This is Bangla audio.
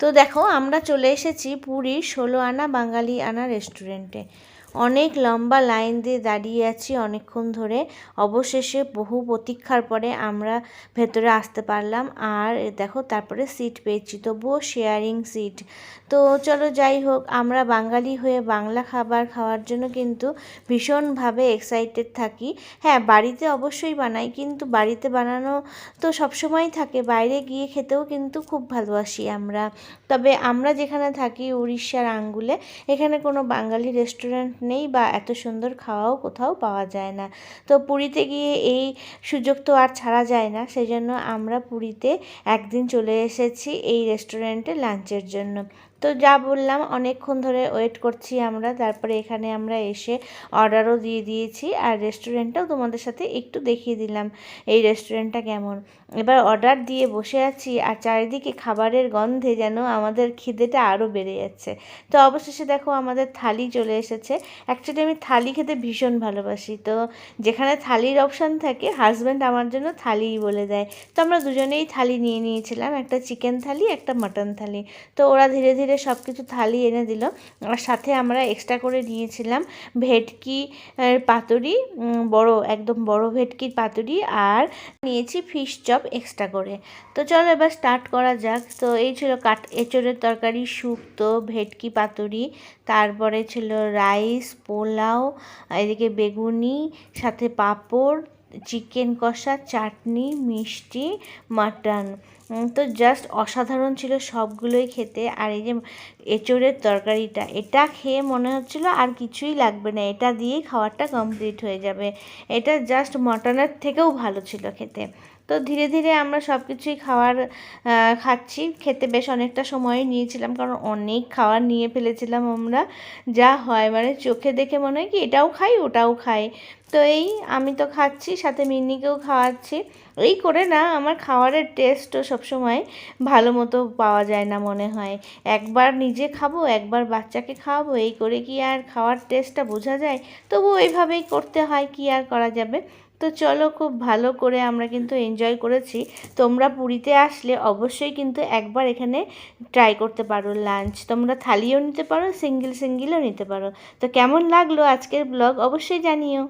তো দেখো আমরা চলে এসেছি পুরীর ষোলো আনা বাঙালি আনা রেস্টুরেন্টে অনেক লম্বা লাইন দিয়ে দাঁড়িয়ে আছি অনেকক্ষণ ধরে। অবশেষে বহু প্রতীক্ষার পরে আমরা ভেতরে আসতে পারলাম। আর দেখো, তারপরে সিট পেয়েছি, তবুও শেয়ারিং সিট তো চলো যাই হোক, আমরা বাঙালি হয়ে বাংলা খাবার খাওয়ার জন্য কিন্তু ভীষণভাবে এক্সাইটেড থাকি। হ্যাঁ বাড়িতে অবশ্যই বানাই, কিন্তু বাড়িতে বানানো তো সবসময়ই থাকে। বাইরে গিয়ে খেতেও কিন্তু খুব ভালোবাসি আমরা। তবে আমরা যেখানে থাকি, উড়িষ্যার আঙ্গুলে, এখানে কোনো বাঙালি রেস্টুরেন্ট নেই বা এত সুন্দর খাওয়াও কোথাও পাওয়া যায় না। তো পুরীতে গিয়ে এই সুযোগ তো আর ছাড়া যায় না সেই জন্য আমরা পুরীতে একদিন চলে এসেছি এই রেস্টুরেন্টে লাঞ্চের জন্য। তো যা বললাম, অনেকক্ষণ ধরে ওয়েট করছি আমরা। তারপরে এখানে আমরা এসে অর্ডারও দিয়ে দিয়েছি আর রেস্টুরেন্টটাও তোমাদের সাথে একটু দেখিয়ে দিলাম এই রেস্টুরেন্টটা কেমন। এবার অর্ডার দিয়ে বসে আছি আর চারিদিকে খাবারের গন্ধে যেন আমাদের খিদেটা আরও বেড়ে যাচ্ছে। তো অবশেষে দেখো আমাদের থালি চলে এসেছে। অ্যাকচুয়ালি আমি থালি খেতে ভীষণ ভালোবাসি। তো যেখানে থালির অপশান থাকে হাজব্যান্ড আমার জন্য থালিই বলে দেয়। তো আমরা দুজনেই থালি নিয়ে নিয়েছিলাম, একটা চিকেন থালি, একটা মাটন থালি। তো ওরা ধীরে ধীরে সব কিছু থালি এনে দিল। আর সাথে আমরা এক্সট্রা করে নিয়েছিলাম ভেটকি পাতুরি বড়, একদম বড় ভেটকির পাতুরি আর নিয়েছি ফিশ চপ এক্সট্রা করে। তো চলো এবার স্টার্ট করা যাক। তো এই ছিল কাট এঁচড়ের তরকারি শুক্তো ভেটকি, পাতুরি, তারপরে ছিল রাইস পোলাও, এদিকে বেগুনি, সাথে পাঁপড় চিকেন কষা, চাটনি, মিষ্টি, মাটন। তো জাস্ট অসাধারণ ছিল সবগুলোই খেতে। আর এই যে এঁচোড়ের তরকারিটা, এটা খেয়ে মনে হচ্ছিল আর কিছুই লাগবে না। এটা দিয়েই খাবারটা কমপ্লিট হয়ে যাবে। এটা জাস্ট মটনের থেকেও ভালো ছিল খেতে। তো ধীরে ধীরে আমরা সব কিছুই খাওয়ার খাচ্ছি। খেতে বেশ অনেকটা সময় নিয়েছিলাম, কারণ অনেক খাবার নিয়ে ফেলেছিলাম আমরা। যা হয় মানে চোখে দেখে মনে হয় কি, এটাও খাই, ওটাও খাই। তো এই আমি তো খাচ্ছি, সাথে মিন্নিকেও খাওয়াচ্ছি। এই করে না, আমার খাওয়ারের টেস্টও সবসময় ভালো মতো পাওয়া যায় না মনে হয়। একবার নিজে খাব, একবার বাচ্চাকে খাওয়াবো, এই করে কি আর খাওয়ার টেস্টটা বোঝা যায়? তবু এইভাবেই করতে হয়, কি আর করা যাবে? তো চলো খুব ভালো করে আমরা কিন্তু এনজয় করেছি। তোমরা পুরীতে আসলে অবশ্যই কিন্তু একবার এখানে ট্রাই করতে পারো লাঞ্চ তোমরা থালিও নিতে পারো সিঙ্গেল সিঙ্গেলও নিতে পারো। তো কেমন লাগল আজকের ব্লগ অবশ্যই জানিও।